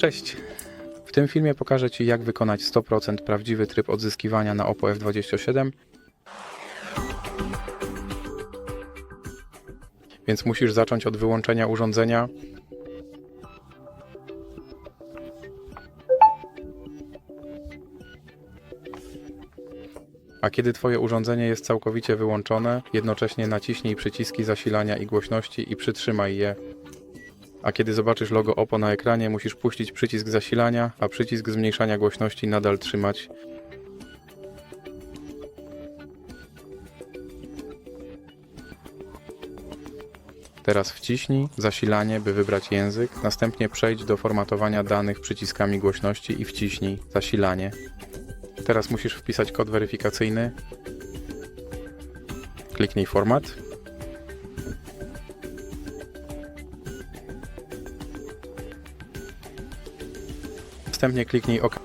Cześć! W tym filmie pokażę Ci, jak wykonać 100% prawdziwy tryb odzyskiwania na Oppo F27. Więc musisz zacząć od wyłączenia urządzenia. A kiedy Twoje urządzenie jest całkowicie wyłączone, jednocześnie naciśnij przyciski zasilania i głośności i przytrzymaj je a kiedy zobaczysz logo Oppo na ekranie, musisz puścić przycisk zasilania, a przycisk zmniejszania głośności nadal trzymać. Teraz wciśnij zasilanie, by wybrać język. Następnie przejdź do formatowania danych przyciskami głośności i wciśnij zasilanie. Teraz musisz wpisać kod weryfikacyjny. Kliknij format. Następnie kliknij OK.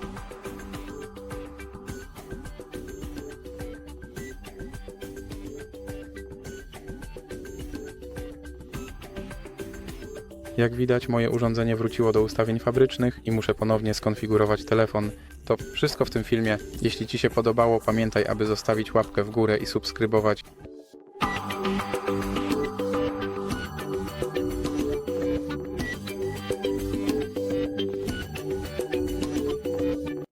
Jak widać, moje urządzenie wróciło do ustawień fabrycznych i muszę ponownie skonfigurować telefon. To wszystko w tym filmie. Jeśli Ci się podobało, pamiętaj, aby zostawić łapkę w górę i subskrybować.